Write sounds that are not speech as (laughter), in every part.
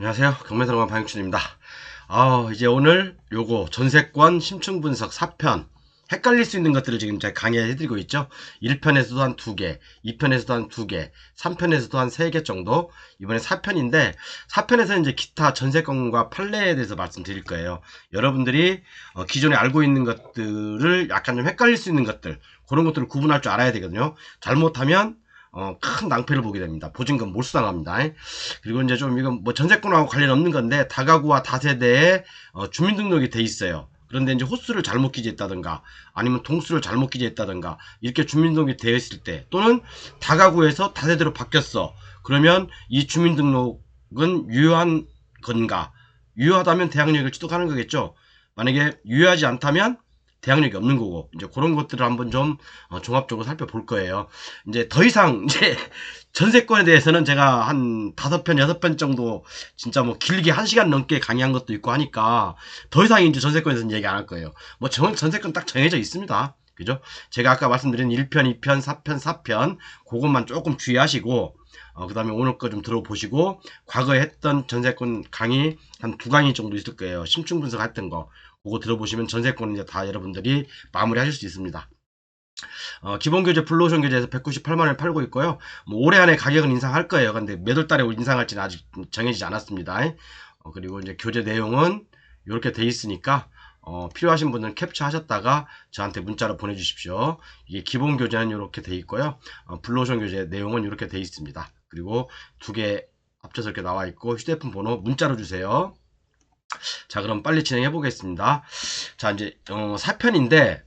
안녕하세요. 경매사롱한 방영춘입니다. 아, 이제 오늘 요거 전세권 심층 분석 4편 헷갈릴 수 있는 것들을 지금 제가 강의해드리고 있죠. 1편에서도 한 2개, 2편에서도 한 2개, 3편에서도 한 3개 정도. 이번에 4편인데 4편에서는 이제 기타 전세권과 판례에 대해서 말씀드릴 거예요. 여러분들이 어, 기존에 알고 있는 것들을 약간 좀 헷갈릴 수 있는 것들 그런 것들을 구분할 줄 알아야 되거든요. 잘못하면 어, 큰 낭패를 보게 됩니다. 보증금 몰수당합니다. 그리고 이제 좀 이건 뭐 전세권하고 관련 없는 건데 다가구와 다세대에 어, 주민등록이 돼 있어요. 그런데 이제 호수를 잘못 기재했다든가 아니면 동수를 잘못 기재했다든가 이렇게 주민등록이 되어 있을 때 또는 다가구에서 다세대로 바뀌었어. 그러면 이 주민등록은 유효한 건가? 유효하다면 대항력을 취득하는 거겠죠. 만약에 유효하지 않다면 대항력이 없는 거고 이제 그런 것들을 한번 좀 어, 종합적으로 살펴볼 거예요. 이제 더 이상 (laughs) 이제 전세권에 대해서는 제가 한 다섯 편 여섯 편 정도 진짜 뭐 길게 한 시간 넘게 강의한 것도 있고 하니까 더 이상 이제 전세권에서는 얘기 안 할 거예요. 뭐 전, 전세권 딱 정해져 있습니다. 그죠? 제가 아까 말씀드린 1편, 2편, 4편, 4편 그것만 조금 주의하시고 어, 그 다음에 오늘 거 좀 들어보시고 과거에 했던 전세권 강의 한 두 강의 정도 있을 거예요. 심층 분석했던 거 그거 들어보시면 전세권 이제 다 여러분들이 마무리 하실 수 있습니다. 어, 기본 교재 블루오션 교재에서 198만 원에 팔고 있고요. 뭐 올해 안에 가격은 인상할 거예요. 근데 몇 월 달에 인상할지는 아직 정해지지 않았습니다. 어, 그리고 이제 교재 내용은 이렇게 돼 있으니까 어, 필요하신 분들은 캡처 하셨다가 저한테 문자로 보내주십시오. 이게 기본 교재는 이렇게 돼 있고요. 어, 블루오션 교재 내용은 이렇게 돼 있습니다. 그리고 두 개 합쳐서 이렇게 나와 있고 휴대폰 번호 문자로 주세요. 자 그럼 빨리 진행해 보겠습니다. 자 이제 어, 4편인데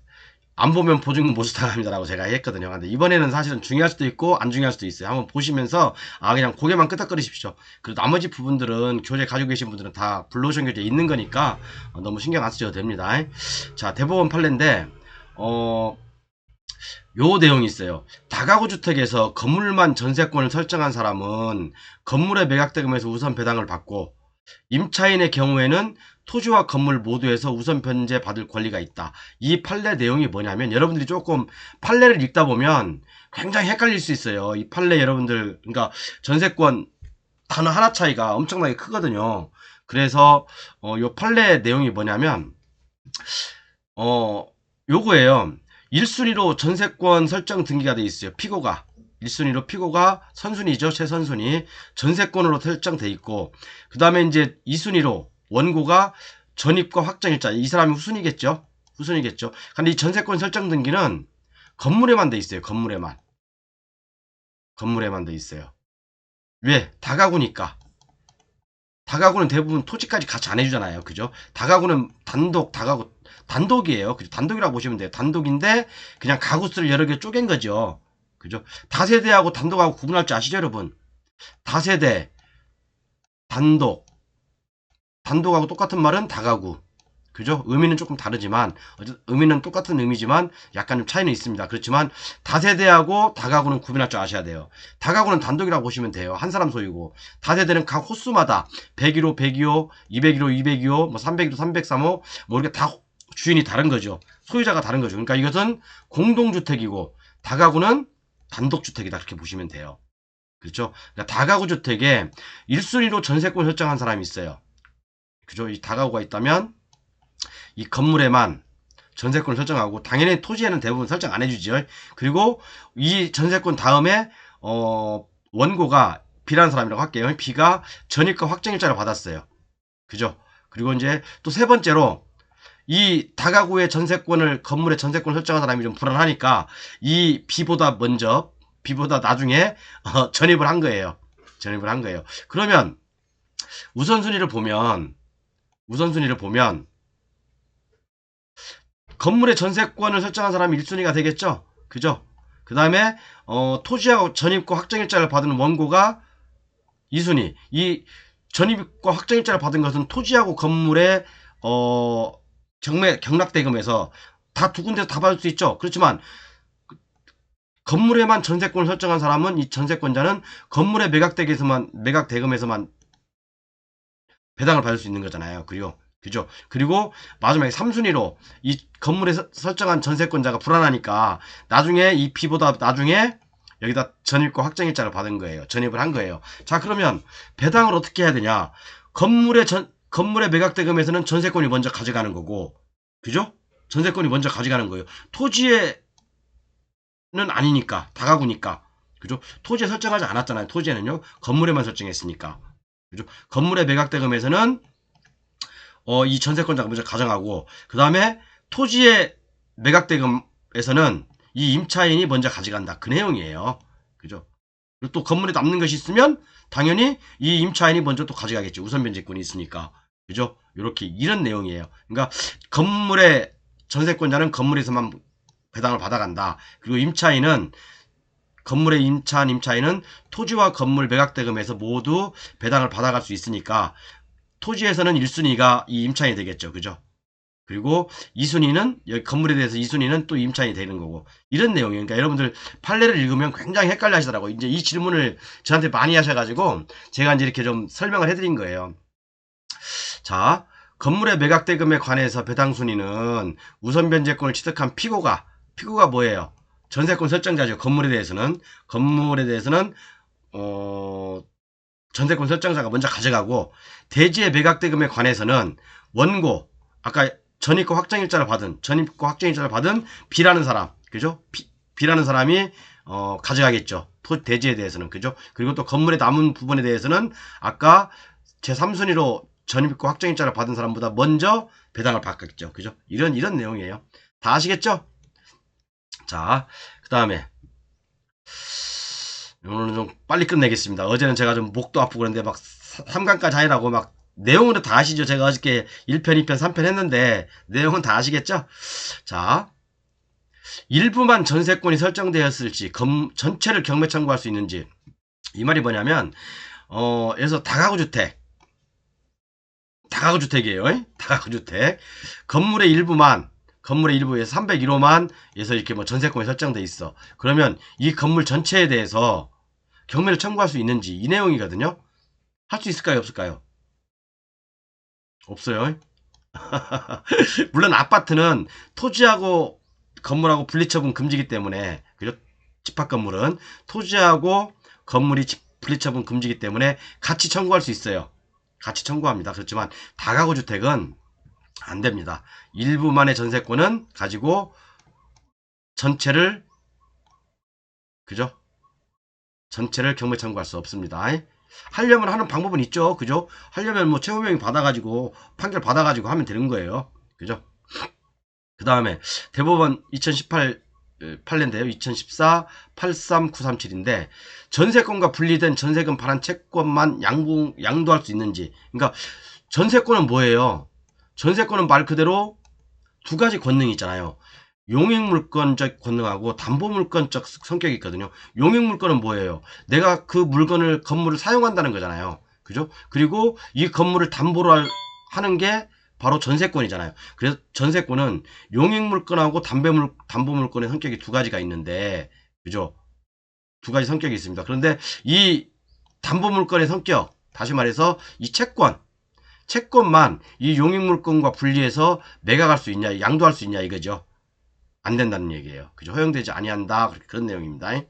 안 보면 보증금 모수 당합니다라고 제가 했거든요. 근데 이번에는 사실은 중요할 수도 있고 안 중요할 수도 있어요. 한번 보시면서 아 그냥 고개만 끄덕거리십시오. 그리고 나머지 부분들은 교재 가지고 계신 분들은 다 블루오션 교재 있는 거니까 어, 너무 신경 안 쓰셔도 됩니다. 자 대법원 판례인데 어... 요 내용이 있어요. 다가구 주택에서 건물만 전세권을 설정한 사람은 건물의 매각대금에서 우선 배당을 받고 임차인의 경우에는 토지와 건물 모두에서 우선 변제 받을 권리가 있다. 이 판례 내용이 뭐냐면 여러분들이 조금 판례를 읽다 보면 굉장히 헷갈릴 수 있어요. 이 판례 여러분들 그러니까 전세권 단어 하나 차이가 엄청나게 크거든요. 그래서 어, 요 판례 내용이 뭐냐면 어 요거예요. 1순위로 전세권 설정 등기가 돼 있어요. 피고가 1순위로 피고가 선순위죠. 최선순위. 전세권으로 설정돼 있고 그 다음에 이제 2순위로 원고가 전입과 확정일자. 이 사람이 후순위겠죠. 후순위겠죠. 근데 이 전세권 설정 등기는 건물에만 돼 있어요. 건물에만. 건물에만 돼 있어요. 왜? 다가구니까. 다가구는 대부분 토지까지 같이 안 해주잖아요. 그죠? 다가구는 단독, 다가구, 단독이에요. 단독이라고 보시면 돼요. 단독인데 그냥 가구수를 여러 개 쪼갠 거죠. 그죠? 다세대하고 단독하고 구분할 줄 아시죠, 여러분? 다세대, 단독. 단독하고 똑같은 말은 다가구. 그죠? 의미는 조금 다르지만, 의미는 똑같은 의미지만 약간 좀 차이는 있습니다. 그렇지만 다세대하고 다가구는 구분할 줄 아셔야 돼요. 다가구는 단독이라고 보시면 돼요. 한 사람 소유고. 다세대는 각 호수마다 101호, 102호, 201호, 202호, 뭐 301호, 303호, 뭐 이렇게 다 주인이 다른 거죠. 소유자가 다른 거죠. 그러니까 이것은 공동주택이고 다가구는 단독주택이다 그렇게 보시면 돼요. 그렇죠? 그러니까 다가구 주택에 1순위로 전세권 설정한 사람이 있어요. 그죠? 이 다가구가 있다면 이 건물에만 전세권을 설정하고 당연히 토지에는 대부분 설정 안 해주죠. 그리고 이 전세권 다음에 어 원고가 B라는 사람이라고 할게요. B가 전입과 확정일자를 받았어요. 그죠? 그리고 이제 또 세 번째로 이 다가구의 전세권을 건물의 전세권을 설정한 사람이 좀 불안하니까 이 B보다 먼저 B보다 나중에 어, 전입을 한 거예요. 전입을 한 거예요. 그러면 우선순위를 보면 우선순위를 보면 건물의 전세권을 설정한 사람이 1순위가 되겠죠. 그죠? 그 다음에 어, 토지하고 전입과 확정일자를 받은 원고가 2순위. 이 전입과 확정일자를 받은 것은 토지하고 건물의 어, 경매 경락대금에서 다 두 군데서 다 받을 수 있죠. 그렇지만 건물에만 전세권을 설정한 사람은 이 전세권자는 건물의 매각대금에서만 매각대금에서만 배당을 받을 수 있는 거잖아요. 그리고 그죠? 그리고 마지막에 3순위로 이 건물에 설정한 전세권자가 불안하니까 나중에 이 B보다 나중에 여기다 전입과 확정일자를 받은 거예요. 전입을 한 거예요. 자 그러면 배당을 어떻게 해야 되냐? 건물의 전, 건물의 매각대금에서는 전세권이 먼저 가져가는 거고, 그죠? 전세권이 먼저 가져가는 거예요. 토지에는 아니니까, 다가구니까. 그죠? 토지에 설정하지 않았잖아요. 토지에는요. 건물에만 설정했으니까. 그죠? 건물의 매각대금에서는 어, 이 전세권자가 먼저 가져가고 그 다음에 토지의 매각대금에서는 이 임차인이 먼저 가져간다. 그 내용이에요. 그죠? 그리고 또 건물에 남는 것이 있으면 당연히 이 임차인이 먼저 또 가져가겠죠. 우선 변제권이 있으니까. 그죠? 이렇게 이런 내용이에요. 그러니까 건물의 전세권자는 건물에서만 배당을 받아간다. 그리고 임차인은 건물의 임차한 임차인은 토지와 건물 매각대금에서 모두 배당을 받아갈 수 있으니까 토지에서는 1순위가 이 임차인이 되겠죠. 그죠? 그리고 2순위는 여기 건물에 대해서 2순위는 또 임차인이 되는 거고 이런 내용이에요. 그러니까 여러분들 판례를 읽으면 굉장히 헷갈려 하시더라고요. 이제 이 질문을 저한테 많이 하셔가지고 제가 이제 이렇게 좀 설명을 해드린 거예요. 자, 건물의 매각대금에 관해서 배당순위는 우선 변제권을 취득한 피고가 피고가 뭐예요? 전세권 설정자죠. 건물에 대해서는 건물에 대해서는 어 전세권 설정자가 먼저 가져가고 대지의 매각대금에 관해서는 원고 아까 전입고 확정일자를 받은 전입고 확정일자를 받은 B라는 사람 그죠? B라는 사람이 어, 가져가겠죠. 토 대지에 대해서는 그죠? 그리고 또 건물에 남은 부분에 대해서는 아까 제 3순위로 전입고 확정일자를 받은 사람보다 먼저 배당을 받겠죠. 그죠? 이런 이런 내용이에요. 다 아시겠죠? 자, 그 다음에 오늘은 좀 빨리 끝내겠습니다. 어제는 제가 좀 목도 아프고 그런데 막 3강까지 하느라고 막 내용은 다 아시죠? 제가 어저께 1편, 2편, 3편 했는데 내용은 다 아시겠죠? 자, 일부만 전세권이 설정되었을지 검, 전체를 경매 청구할 수 있는지 이 말이 뭐냐면 어, 그래서 다가구 주택 다가구 주택이에요. 다가구 주택 건물의 일부만 건물의 일부에서 301호만 에서 이렇게 뭐 전세권이 설정돼 있어. 그러면 이 건물 전체에 대해서 경매를 청구할 수 있는지 이 내용이거든요. 할 수 있을까요? 없을까요? 없어요. (laughs) 물론 아파트는 토지하고 건물하고 분리처분 금지기 때문에 그죠? 집합 건물은 토지하고 건물이 분리처분 금지기 때문에 같이 청구할 수 있어요. 같이 청구합니다. 그렇지만 다가구 주택은 안 됩니다. 일부만의 전세권은 가지고 전체를 그죠? 전체를 경매 청구할 수 없습니다. 하려면 하는 방법은 있죠. 그죠? 하려면 뭐 최후명이 받아가지고 판결 받아가지고 하면 되는 거예요. 그죠? 그 다음에 대법원 2018 판례인데요. 2014 83937인데 전세권과 분리된 전세금 반환 채권만 양보, 양도할 수 있는지 그러니까 전세권은 뭐예요? 전세권은 말 그대로 두 가지 권능이 있잖아요. 용익물권적 권능하고 담보물권적 성격이 있거든요. 용익물권은 뭐예요? 내가 그 물건을 건물을 사용한다는 거잖아요. 그죠? 그리고 이 건물을 담보로 하는 게 바로 전세권이잖아요. 그래서 전세권은 용익물권하고 담배물, 담보물권의 성격이 두 가지가 있는데, 그죠? 두 가지 성격이 있습니다. 그런데 이 담보물권의 성격, 다시 말해서 이 채권, 채권만 이 용익물권과 분리해서 매각할 수 있냐, 양도할 수 있냐 이거죠. 안 된다는 얘기예요. 그죠? 허용되지 아니한다. 그런 내용입니다.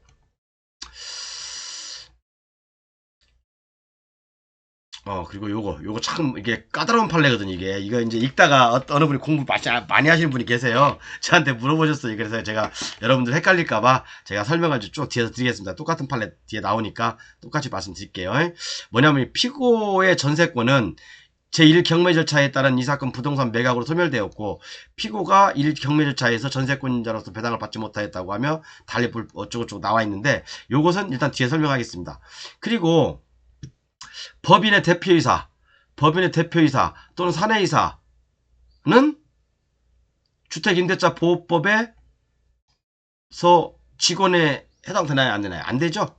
어 그리고 요거 요거 참 이게 까다로운 판례거든 이게. 이거 이제 읽다가 어, 어느 분이 공부 많이 하시는 분이 계세요. 저한테 물어보셨어요. 그래서 제가 여러분들 헷갈릴까봐 제가 설명을 쭉 뒤에서 드리겠습니다. 똑같은 판례 뒤에 나오니까 똑같이 말씀드릴게요. 뭐냐면 피고의 전세권은 제1경매 절차에 따른 이 사건 부동산 매각으로 소멸되었고 피고가 1경매 절차에서 전세권자로서 배당을 받지 못하였다고 하며 달리 어쩌고저쩌고 나와 있는데 요것은 일단 뒤에 설명하겠습니다. 그리고 법인의 대표이사, 법인의 대표이사 또는 사내이사는 주택임대차 보호법에서 직원에 해당되나요? 안 되나요? 안 되죠?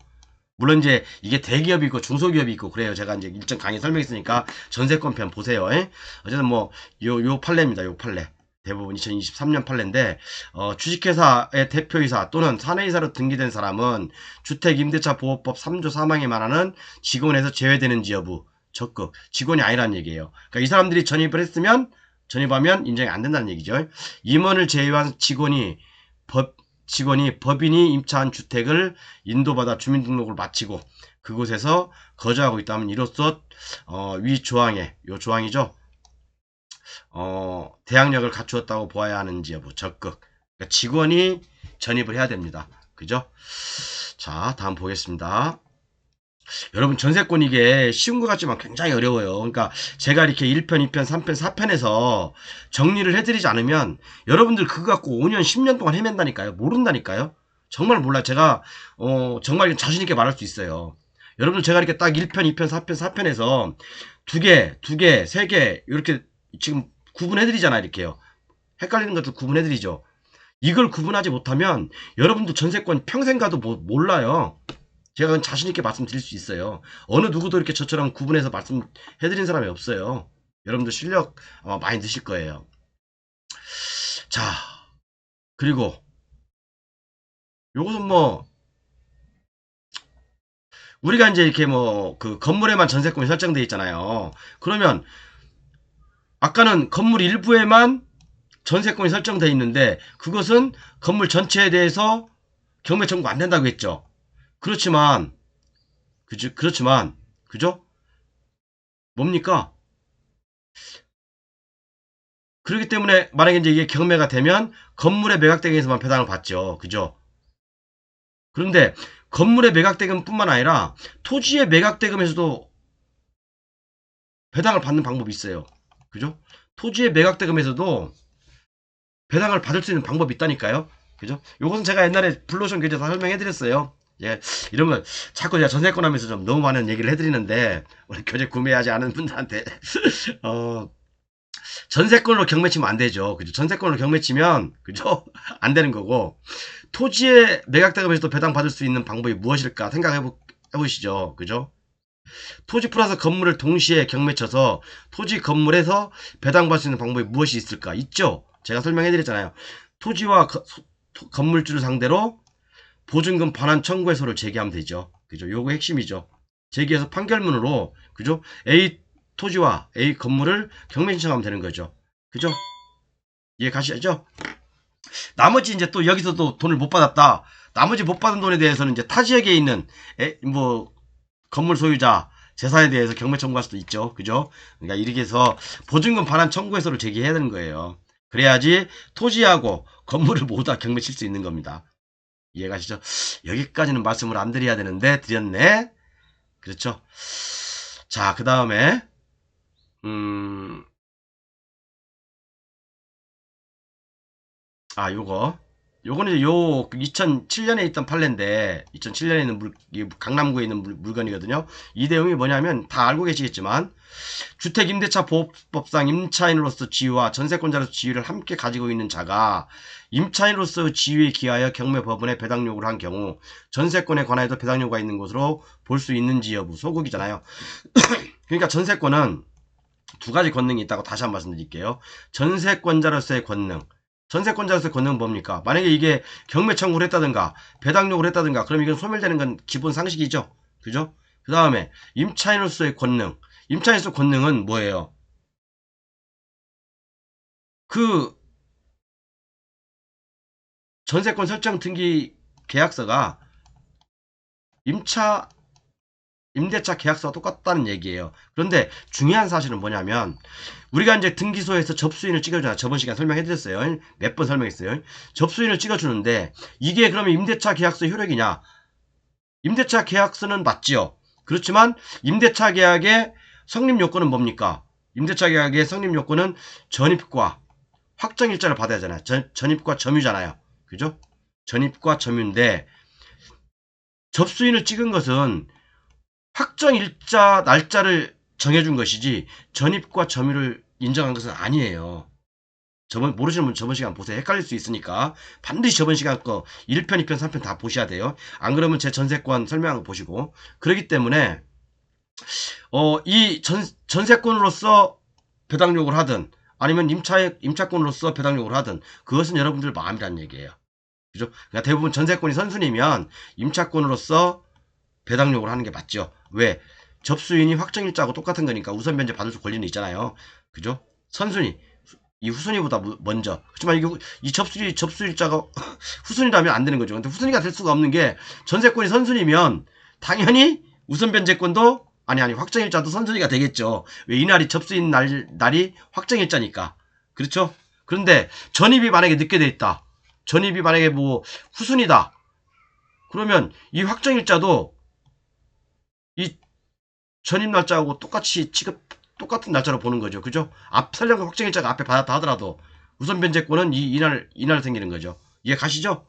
물론 이제 이게 대기업이 있고 중소기업이 있고 그래요. 제가 이제 일정 강의 설명했으니까 전세권 편 보세요. 에? 어쨌든 뭐 요 요 판례입니다. 요 판례. 대부분 2023년 판례인데 어, 주식회사의 대표이사 또는 사내이사로 등기된 사람은 주택임대차 보호법 3조 3항에 말하는 직원에서 제외되는지 여부 적극 직원이 아니라는 얘기예요. 그러니까 이 사람들이 전입을 했으면 전입하면 인정이 안 된다는 얘기죠. 임원을 제외한 직원이 법 직원이 법인이 임차한 주택을 인도받아 주민등록을 마치고 그곳에서 거주하고 있다면 이로써 어, 위 조항에 요 조항이죠. 어, 대항력을 갖추었다고 보아야 하는지 여부 적극. 그러니까 직원이 전입을 해야 됩니다. 그죠? 자, 다음 보겠습니다. 여러분 전세권 이게 쉬운 것 같지만 굉장히 어려워요. 그러니까 제가 이렇게 1편, 2편, 3편, 4편에서 정리를 해드리지 않으면 여러분들 그거 갖고 5년, 10년 동안 헤맨다니까요. 모른다니까요. 정말 몰라. 제가 어, 정말 자신 있게 말할 수 있어요. 여러분들 제가 이렇게 딱 1편, 2편, 4편, 4편에서 두 개, 두 개, 세 개 이렇게 지금 구분해드리잖아요. 이렇게요. 헷갈리는 것들 구분해드리죠. 이걸 구분하지 못하면 여러분도 전세권 평생 가도 뭐- 몰라요. 제가 그건 자신 있게 말씀드릴 수 있어요. 어느 누구도 이렇게 저처럼 구분해서 말씀해드린 사람이 없어요. 여러분들 실력 아마 많이 드실 거예요. 자, 그리고 요것은 뭐 우리가 이제 이렇게 뭐 그 건물에만 전세권이 설정되어 있잖아요. 그러면 아까는 건물 일부에만 전세권이 설정되어 있는데 그것은 건물 전체에 대해서 경매 청구 안 된다고 했죠. 그렇지만 그죠 그렇지만 그죠? 뭡니까? 그렇기 때문에 만약에 이제 이게 경매가 되면 건물의 매각대금에서만 배당을 받죠. 그죠? 그런데 건물의 매각대금뿐만 아니라 토지의 매각대금에서도 배당을 받는 방법이 있어요. 그죠? 토지의 매각대금에서도 배당을 받을 수 있는 방법이 있다니까요. 그죠? 요것은 제가 옛날에 블로션 교재에서 설명해 드렸어요. 예, 이런 걸 자꾸 제가 전세권 하면서 좀 너무 많은 얘기를 해드리는데, 우리 교재 구매하지 않은 분들한테, (laughs) 어, 전세권으로 경매 치면 안 되죠. 그죠? 전세권으로 경매 치면, 그죠? (laughs) 안 되는 거고, 토지의 매각대금에서도 배당 받을 수 있는 방법이 무엇일까 생각해 보, 해보시죠. 그죠? 토지 플러스 건물을 동시에 경매 쳐서 토지 건물에서 배당 받을 수 있는 방법이 무엇이 있을까? 있죠? 제가 설명해 드렸잖아요. 토지와 거- 소- 토- 건물주를 상대로 보증금 반환 청구해서를 제기하면 되죠. 그죠? 요거 핵심이죠. 제기해서 판결문으로 그죠? A 토지와 A 건물을 경매 신청하면 되는 거죠. 그죠? 이해 가시죠? 나머지 이제 또 여기서도 돈을 못 받았다. 나머지 못 받은 돈에 대해서는 이제 타 지역에 있는 에, 뭐 건물 소유자 재산에 대해서 경매 청구할 수도 있죠. 그죠? 그러니까 이렇게 해서 보증금 반환 청구해서를 제기해야 되는 거예요. 그래야지 토지하고 건물을 모두 다 경매 칠 수 있는 겁니다. 이해가시죠? 여기까지는 말씀을 안 드려야 되는데 드렸네. 그렇죠? 자, 그 다음에 음, 아, 요거. 요거는 요 2007년에 있던 판례인데 2007년에 있는 물, 이 강남구에 있는 물, 물건이거든요. 이 내용이 뭐냐면 다 알고 계시겠지만 주택 임대차 보호법상 임차인으로서 지위와 전세권자로서 지위를 함께 가지고 있는 자가 임차인으로서 지위에 기하여 경매 법원에 배당 요구를 한 경우 전세권에 관하여도 배당 요구가 있는 것으로 볼 수 있는지 여부 소극이잖아요. (clears throat) 그러니까 전세권은 두 가지 권능이 있다고 다시 한 번 말씀드릴게요. 전세권자로서의 권능. 전세권자로서의 권능은 뭡니까? 만약에 이게 경매 청구를 했다든가 배당 요구를 했다든가 그럼 이건 소멸되는 건 기본 상식이죠. 그죠? 그 다음에 임차인으로서의 권능. 임차인으로서 권능은 뭐예요? 그 전세권 설정 등기 계약서가 임차 임대차 계약서와 똑같다는 얘기예요. 그런데 중요한 사실은 뭐냐면 우리가 이제 등기소에서 접수인을 찍어주잖아. 저번 시간 설명해드렸어요. 몇 번 설명했어요. 접수인을 찍어주는데 이게 그러면 임대차 계약서 효력이냐? 임대차 계약서는 맞지요. 그렇지만 임대차 계약의 성립 요건은 뭡니까? 임대차 계약의 성립 요건은 전입과 확정일자를 받아야 하잖아요. 전, 전입과 점유잖아요. 그죠? 전입과 점유인데 접수인을 찍은 것은 확정 일자 날짜를 정해준 것이지 전입과 점유를 인정한 것은 아니에요. 저번 모르시는 분 저번 시간 보세요. 헷갈릴 수 있으니까 반드시 저번 시간 거 1편, 2편, 3편 다 보셔야 돼요. 안 그러면 제 전세권 설명한 거 보시고 그렇기 때문에 어, 이 전, 전세권으로서 배당 요구를 하든 아니면 임차 임차권으로서 배당 요구를 하든 그것은 여러분들 마음이란 얘기예요. 그죠? 그러니까 대부분 전세권이 선순위면 임차권으로서 배당 요구를 하는 게 맞죠. 왜? 접수인이 확정일자하고 똑같은 거니까 우선 변제 받을 수 권리는 있잖아요. 그죠? 선순위. 이 후순위보다 무- 먼저. 그렇지만 이게 후- 이 접수일, 접수일자가 (laughs) 후순위라면 안 되는 거죠. 근데 후순위가 될 수가 없는 게 전세권이 선순위면 당연히 우선 변제권도 아니 아니 확정일자도 선순위가 되겠죠. 왜 이날이 접수인 날 날이 확정일자니까. 그렇죠? 그런데 전입이 만약에 늦게 돼 있다. 전입이 만약에 뭐 후순이다. 그러면 이 확정일자도 이 전입 날짜하고 똑같이 취급 똑같은 날짜로 보는 거죠. 그죠? 앞 설령 확정일자가 앞에 받았다 하더라도 우선 변제권은 이 이날 이날 생기는 거죠. 이해 가시죠?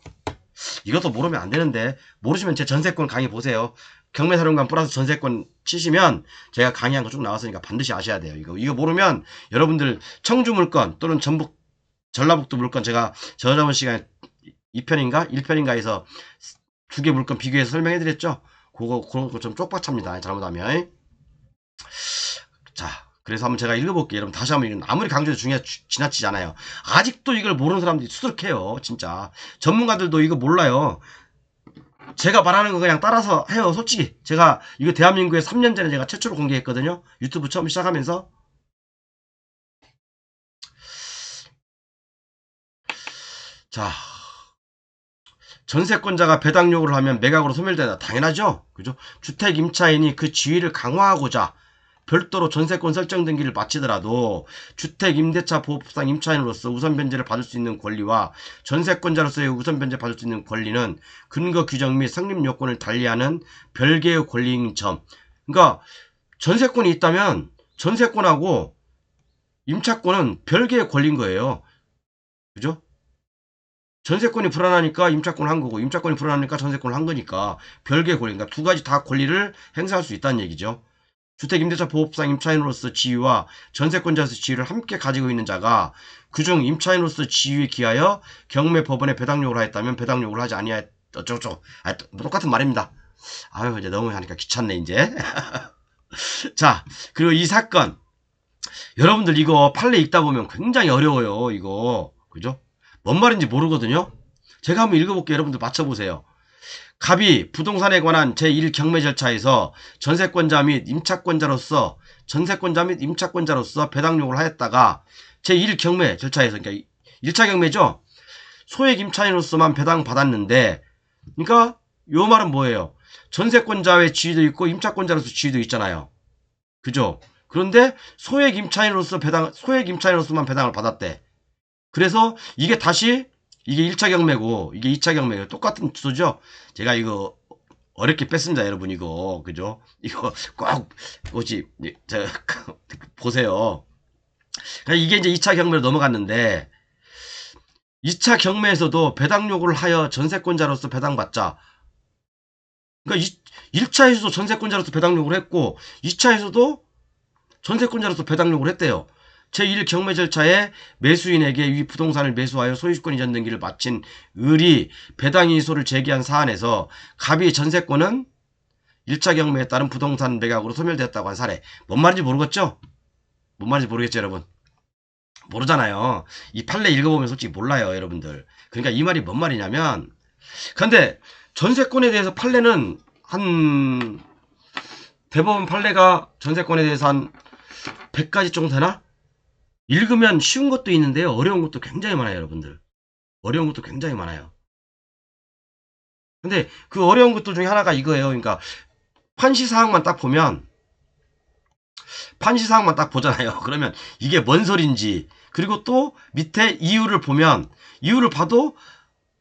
이것도 모르면 안 되는데 모르시면 제 전세권 강의 보세요. 경매사령관 플러스 전세권 치시면 제가 강의한 거 쭉 나왔으니까 반드시 아셔야 돼요. 이거 이거 모르면 여러분들 청주 물건 또는 전북 전라북도 물건 제가 저저번 시간에 2편인가 1편인가 해서 두 개 물건 비교해서 설명해 드렸죠. 그거 그런 거 좀 쪽박찹니다. 잘못하면. 자, 그래서 한번 제가 읽어볼게요. 여러분 다시 한번 읽는 아무리 강조해도 중요 지나치지 않아요. 아직도 이걸 모르는 사람들이 수두룩해요. 진짜 전문가들도 이거 몰라요. 제가 말하는 거 그냥 따라서 해요. 솔직히 제가 이거 대한민국에 3년 전에 제가 최초로 공개했거든요. 유튜브 처음 시작하면서 자 전세권자가 배당 요구를 하면 매각으로 소멸된다. 당연하죠. 그죠? 주택 임차인이 그 지위를 강화하고자 별도로 전세권 설정 등기를 마치더라도 주택 임대차 보호법상 임차인으로서 우선 변제를 받을 수 있는 권리와 전세권자로서의 우선 변제 받을 수 있는 권리는 근거 규정 및 성립 요건을 달리하는 별개의 권리인 점. 그러니까 전세권이 있다면 전세권하고 임차권은 별개의 권리인 거예요. 그죠? 전세권이 불안하니까 임차권을 한 거고 임차권이 불안하니까 전세권을 한 거니까 별개의 권리. 그러니까 두 가지 다 권리를 행사할 수 있다는 얘기죠. 주택임대차 보호법상 임차인으로서 지위와 전세권자로서 지위를 함께 가지고 있는 자가 그중 임차인으로서 지위에 기하여 경매 법원에 배당 요구를 하였다면 배당 요구를 하지 아니하였 어쩌고저쩌고 아, 똑같은 말입니다. 아유 이제 너무 하니까 귀찮네 이제 (laughs) 자 그리고 이 사건 여러분들 이거 판례 읽다 보면 굉장히 어려워요 이거 그죠? 뭔 말인지 모르거든요. 제가 한번 읽어볼게요. 여러분들 맞춰보세요. 갑이 부동산에 관한 제1경매 절차에서 전세권자 및 임차권자로서 전세권자 및 임차권자로서 배당 요구를 하였다가 제1경매 절차에서 그러니까 1차 경매죠. 소액 임차인으로서만 배당 받았는데 그러니까 요 말은 뭐예요? 전세권자의 지위도 있고 임차권자로서 지위도 있잖아요. 그죠? 그런데 소액 임차인으로서 배당 소액 임차인으로서만 배당을 받았대. 그래서 이게 다시 이게 1차 경매고 이게 2차 경매고 똑같은 주소죠. 제가 이거 어렵게 뺐습니다, 여러분 이거 그죠? 이거 꼭 뭐지 저 (laughs) 보세요. 그러니까 이게 이제 2차 경매로 넘어갔는데 2차 경매에서도 배당 요구를 하여 전세권자로서 배당받자. 그러니까 1차에서도 전세권자로서 배당 요구를 했고 2차에서도 전세권자로서 배당 요구를 했대요. 제1경매 절차에 매수인에게 이 부동산을 매수하여 소유권 이전 등기를 마친 을이 배당 이소를 제기한 사안에서 갑이 전세권은 1차 경매에 따른 부동산 매각으로 소멸되었다고 한 사례. 뭔 말인지 모르겠죠? 뭔 말인지 모르겠죠, 여러분? 모르잖아요. 이 판례 읽어보면 솔직히 몰라요, 여러분들. 그러니까 이 말이 뭔 말이냐면 근데 전세권에 대해서 판례는 한 대법원 판례가 전세권에 대해서 한 100가지 정도 되나? 읽으면 쉬운 것도 있는데요. 어려운 것도 굉장히 많아요, 여러분들. 어려운 것도 굉장히 많아요. 근데 그 어려운 것들 중에 하나가 이거예요. 그러니까 판시 사항만 딱 보면 판시 사항만 딱 보잖아요. (laughs) 그러면 이게 뭔 소린지 그리고 또 밑에 이유를 보면 이유를 봐도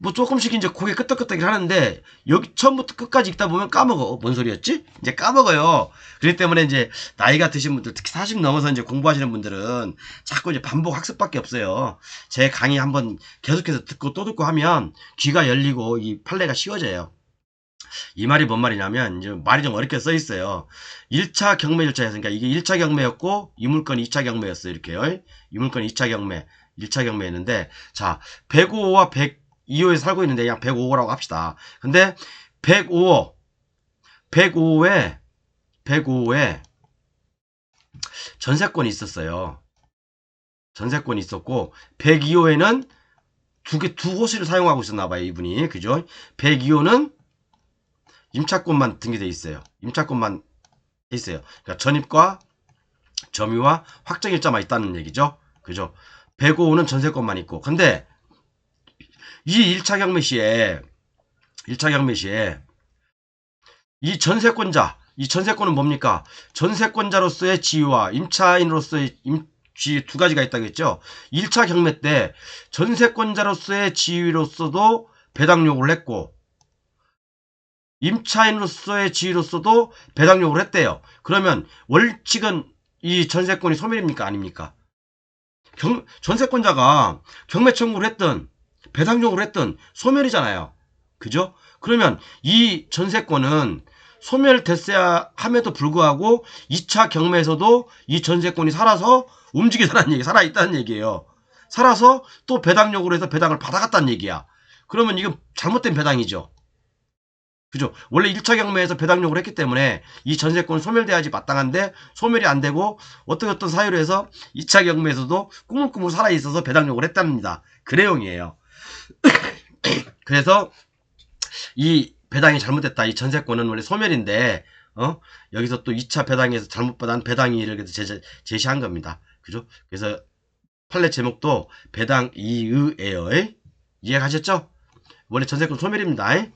뭐 조금씩 이제 고개 끄덕끄덕 하는데 여기 처음부터 끝까지 읽다 보면 까먹어. 어, 뭔 소리였지? 이제 까먹어요. 그렇기 때문에 이제 나이가 드신 분들 특히 40 넘어서 이제 공부하시는 분들은 자꾸 이제 반복 학습밖에 없어요. 제 강의 한번 계속해서 듣고 또 듣고 하면 귀가 열리고 이 판례가 쉬워져요. 이 말이 뭔 말이냐면 이제 말이 좀 어렵게 써 있어요. 1차 경매 절차에서 그러니까 이게 1차 경매였고 이 물건이 2차 경매였어요. 이렇게요. 이 물건이 2차 경매, 1차 경매였는데 자 105와 100 2호에 살고 있는데 그냥 105호라고 합시다. 근데 105호 105호에 105호에 전세권이 있었어요. 전세권이 있었고 102호에는 두 개 두 호실을 사용하고 있었나 봐요, 이분이. 그죠? 102호는 임차권만 등기돼 있어요. 임차권만 있어요. 그러니까 전입과 점유와 확정일자만 있다는 얘기죠. 그죠? 105호는 전세권만 있고. 근데 이 1차 경매 시에 1차 경매 시에 이 전세권자 이 전세권은 뭡니까? 전세권자로서의 지위와 임차인으로서의 임, 지위 두 가지가 있다고 했죠. 1차 경매 때 전세권자로서의 지위로서도 배당 요구를 했고 임차인으로서의 지위로서도 배당 요구를 했대요. 그러면 월칙은 이 전세권이 소멸입니까? 아닙니까? 경, 전세권자가 경매 청구를 했든 배당 요구를 했든 소멸이잖아요. 그죠? 그러면 이 전세권은 소멸됐어야 함에도 불구하고 2차 경매에서도 이 전세권이 살아서 움직이다는 얘기, 살아있다는 얘기예요. 살아서 또 배당 요구를 해서 배당을 받아갔다는 얘기야. 그러면 이건 잘못된 배당이죠. 그죠? 원래 1차 경매에서 배당 요구를 했기 때문에 이 전세권은 소멸돼야지 마땅한데 소멸이 안 되고 어떤 어떤 사유로 해서 2차 경매에서도 꾸물꾸물 살아있어서 배당 요구를 했답니다. 그 내용이에요. (laughs) 그래서 이 배당이 잘못됐다. 이 전세권은 원래 소멸인데 어? 여기서 또 2차 배당에서 잘못 받은 배당이를 그래서 제시, 제시한 겁니다. 그죠? 그래서 판례 제목도 배당 이의예요. 이해가셨죠? 원래 전세권 소멸입니다.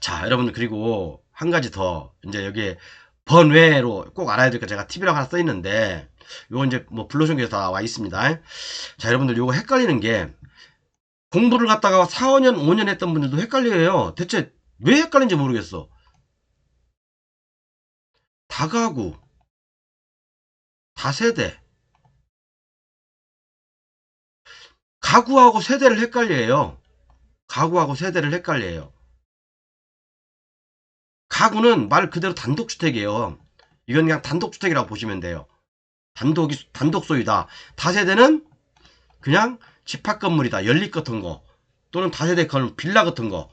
자, 여러분 그리고 한 가지 더 이제 여기에 번외로 꼭 알아야 될 거 제가 팁이라고 하나 써 있는데 요거 이제 뭐 블로션에서 다 와 있습니다. 자, 여러분들 요거 헷갈리는 게 공부를 갖다가 4, 5년, 5년 했던 분들도 헷갈려요. 대체 왜 헷갈린지 모르겠어. 다가구, 다세대, 가구하고 세대를 헷갈려요. 가구하고 세대를 헷갈려요. 가구는 말 그대로 단독주택이에요. 이건 그냥 단독주택이라고 보시면 돼요. 단독이, 단독 소유다. 다세대는 그냥 집합 건물이다. 연립 같은 거. 또는 다세대 건 빌라 같은 거.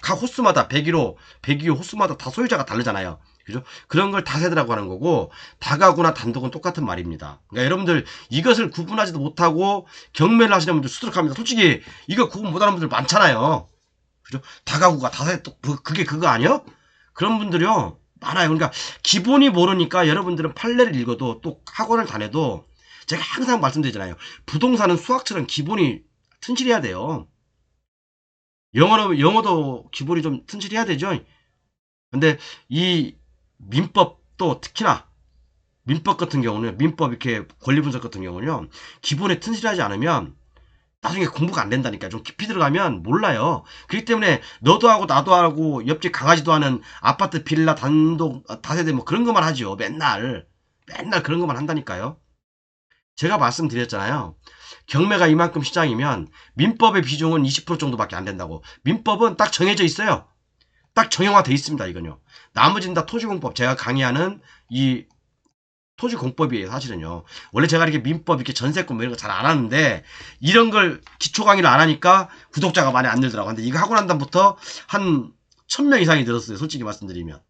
각 호수마다 101호, 102호 호수마다 다 소유자가 다르잖아요. 그죠? 그런 걸 다세대라고 하는 거고 다가구나 단독은 똑같은 말입니다. 그러니까 여러분들 이것을 구분하지도 못하고 경매를 하시는 분들 수두룩합니다. 솔직히 이거 구분 못하는 분들 많잖아요. 그죠? 다가구가 다세대 또 그- 그게 그거 아니야? 그런 분들이요 많아요. 그러니까 기본이 모르니까 여러분들은 판례를 읽어도 또 학원을 다녀도 제가 항상 말씀드리잖아요. 부동산은 수학처럼 기본이 튼실해야 돼요. 영어로, 영어도 기본이 좀 튼실해야 되죠. 근데 이 민법도 특히나 민법 같은 경우는 민법 이렇게 권리 분석 같은 경우는요. 기본에 튼실하지 않으면 나중에 공부가 안 된다니까. 좀 깊이 들어가면 몰라요. 그렇기 때문에 너도 하고 나도 하고 옆집 강아지도 하는 아파트 빌라 단독 다세대 뭐 그런 것만 하죠. 맨날 맨날 그런 것만 한다니까요. 제가 말씀드렸잖아요. 경매가 이만큼 시장이면 민법의 비중은 20% 정도밖에 안 된다고. 민법은 딱 정해져 있어요. 딱 정형화돼 있습니다. 이건요. 나머지는 다 토지공법. 제가 강의하는 이 토지공법이에요. 사실은요. 원래 제가 이렇게 민법 이렇게 전세권 뭐 이런 거 잘 안 하는데 이런 걸 기초 강의를 안 하니까 구독자가 많이 안 늘더라고. 근데 이거 하고 난 다음부터 한천명 이상이 늘었어요. 솔직히 말씀드리면.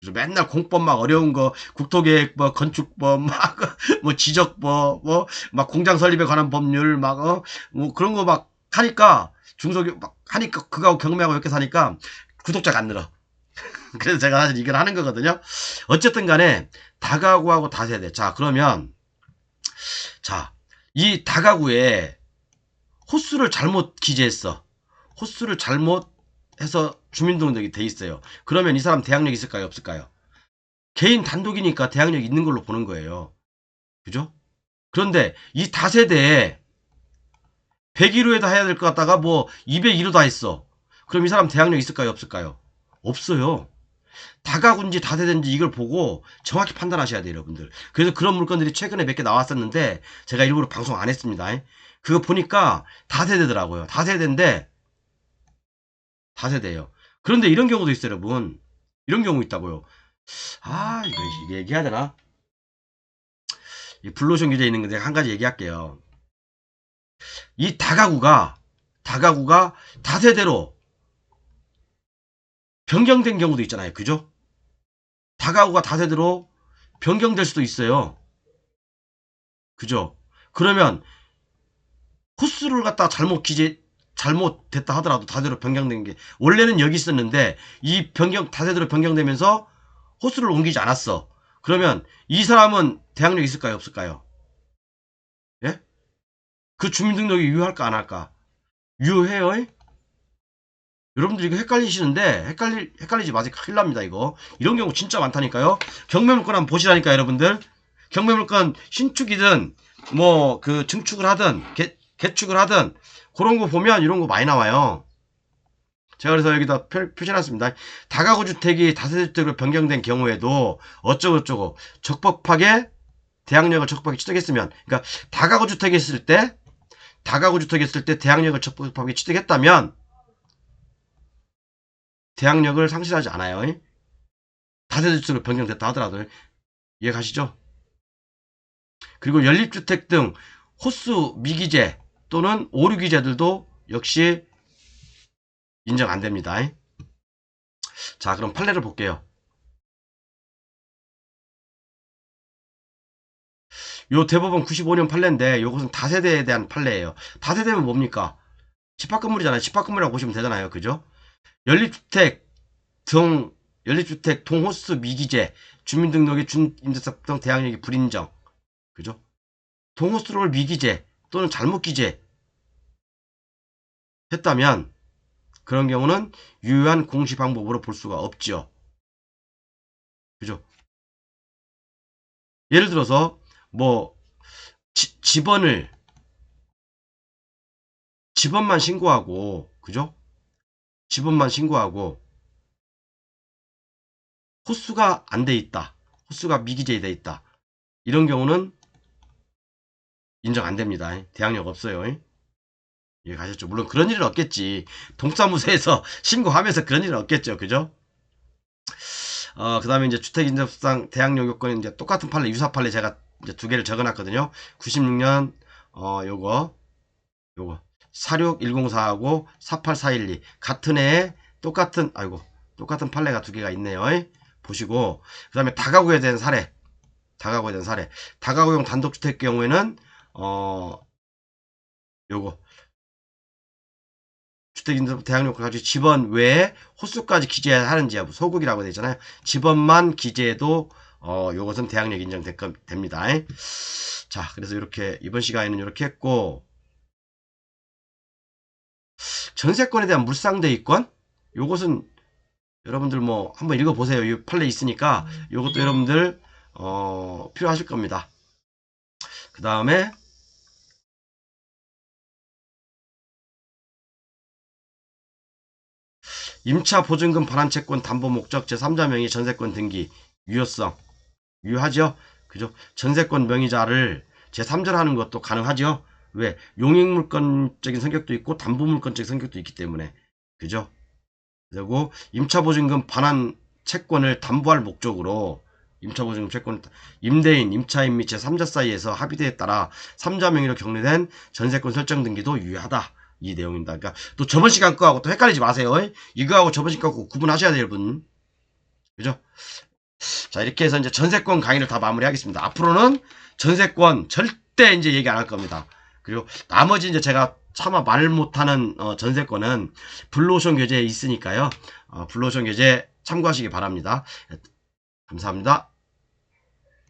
그래서 맨날 공법 막 어려운 거 국토계획법, 건축법, (laughs) 막 뭐 지적법, 뭐막 공장 설립에 관한 법률 막 어 뭐 그런 거 막 하니까 중소기 막 하니까 그거하고 경매하고 이렇게 사니까 구독자가 안 늘어. (laughs) 그래서 제가 사실 이걸 하는 거거든요. 어쨌든 간에 다가구하고 다세대. 자, 그러면 자, 이 다가구에 호수를 잘못 기재했어. 호수를 잘못 해서 주민등록이 돼 있어요. 그러면 이 사람 대항력 있을까요? 없을까요? 개인 단독이니까 대항력 있는 걸로 보는 거예요. 그죠? 그런데 이 다세대에 101호에다 해야 될 것 같다가 뭐 201호 다 했어. 그럼 이 사람 대항력 있을까요? 없을까요? 없어요. 다가구인지 다세대인지 이걸 보고 정확히 판단하셔야 돼요, 여러분들. 그래서 그런 물건들이 최근에 몇 개 나왔었는데 제가 일부러 방송 안 했습니다. 그거 보니까 다세대더라고요. 다세대인데 다세대예요. 그런데 이런 경우도 있어요, 여러분. 이런 경우 있다고요. 아, 이거 얘기해야 되나? 이 블로션 기재 있는 건데 한 가지 얘기할게요. 이 다가구가 다가구가 다세대로 변경된 경우도 있잖아요. 그죠? 다가구가 다세대로 변경될 수도 있어요. 그죠? 그러면 호수를 갖다가 잘못 기재 잘못됐다 하더라도 다세대로 변경된 게 원래는 여기 있었는데 이 변경 다세대로 변경되면서 호수를 옮기지 않았어. 그러면 이 사람은 대항력 있을까요? 없을까요? 예? 그 주민등록이 유효할까 안 할까? 유효해요. 여러분들 이거 헷갈리시는데 헷갈리 헷갈리 지 마세요. 큰일 납니다 이거. 이런 경우 진짜 많다니까요. 경매물건 한번 보시라니까 여러분들. 경매물건 신축이든 뭐 그 증축을 하든 개, 개축을 하든 그런 거 보면 이런 거 많이 나와요. 제가 그래서 여기다 표, 표시해놨습니다. 다가구 주택이 다세대주택으로 변경된 경우에도 어쩌고저쩌고 적법하게 대항력을 적법하게 취득했으면 그러니까 다가구 주택이 있을 때 다가구 주택이 있을 때 대항력을 적법하게 취득했다면 대항력을 상실하지 않아요. 다세대주택으로 변경됐다 하더라도 이해가시죠? 그리고 연립주택 등 호수 미기재 또는 오류 기재들도 역시 인정 안 됩니다. 자, 그럼 판례를 볼게요. 요 대법원 95년 판례인데 요것은 다세대에 대한 판례예요. 다세대면 뭡니까? 집합건물이잖아요. 집합건물이라고 보시면 되잖아요. 그죠? 연립주택 등 연립주택 동호수 미기재 주민등록의 준임대차 등 대항력이 불인정 그죠? 동호수를 미기재 또는 잘못 기재 했다면 그런 경우는 유효한 공시 방법으로 볼 수가 없죠. 그죠? 예를 들어서 뭐 지, 집원을 집원만 신고하고 그죠? 집원만 신고하고 호수가 안 돼 있다. 호수가 미기재돼 있다. 이런 경우는 인정 안 됩니다. 대항력 없어요. 예, 가셨죠. 물론 그런 일은 없겠지. 동사무소에서 (laughs) 신고하면서 그런 일은 없겠죠. 그죠? 어, 그 다음에 이제 주택인접상 대항력 요건은 이제 똑같은 판례, 유사 판례 제가 이제 두 개를 적어 놨거든요. 96년, 어, 요거, 요거. 46104하고 48412. 같은 해에 똑같은, 아이고, 똑같은 판례가 두 개가 있네요. 보시고, 그 다음에 다가구에 대한 사례. 다가구에 대한 사례. 다가구용 단독주택 경우에는, 어, 요거. 주택인접 대항력 가지고 집원 외에 호수까지 기재하는지 여부 소극이라고 되어 있잖아요. 집원만 기재해도 어 요것은 대항력 인정됩니다. 자, 그래서 이렇게 이번 시간에는 이렇게 했고 전세권에 대한 물상대입권 요것은 여러분들 뭐 한번 읽어보세요. 이 판례 있으니까 요것도 여러분들 어 필요하실 겁니다. 그 다음에 임차 보증금 반환 채권 담보 목적 제3자 명의 전세권 등기 유효성 유효하죠? 그죠? 전세권 명의자를 제3자로 하는 것도 가능하죠? 왜? 용익물권적인 성격도 있고 담보물권적인 성격도 있기 때문에 그죠? 그리고 임차보증금 반환 채권을 담보할 목적으로 임차보증금 채권 임대인, 임차인 및 제3자 사이에서 합의대에 따라 3자 명의로 격리된 전세권 설정 등기도 유효하다. 이 내용입니다. 그러니까 또 저번 시간 거하고 또 헷갈리지 마세요. 이거하고 저번 시간 거 구분하셔야 돼요, 여러분. 그죠? 자, 이렇게 해서 이제 전세권 강의를 다 마무리하겠습니다. 앞으로는 전세권 절대 이제 얘기 안 할 겁니다. 그리고 나머지 이제 제가 차마 말 못하는 어, 전세권은 블루오션 교재에 있으니까요. 어, 블루오션 교재 참고하시기 바랍니다. 감사합니다.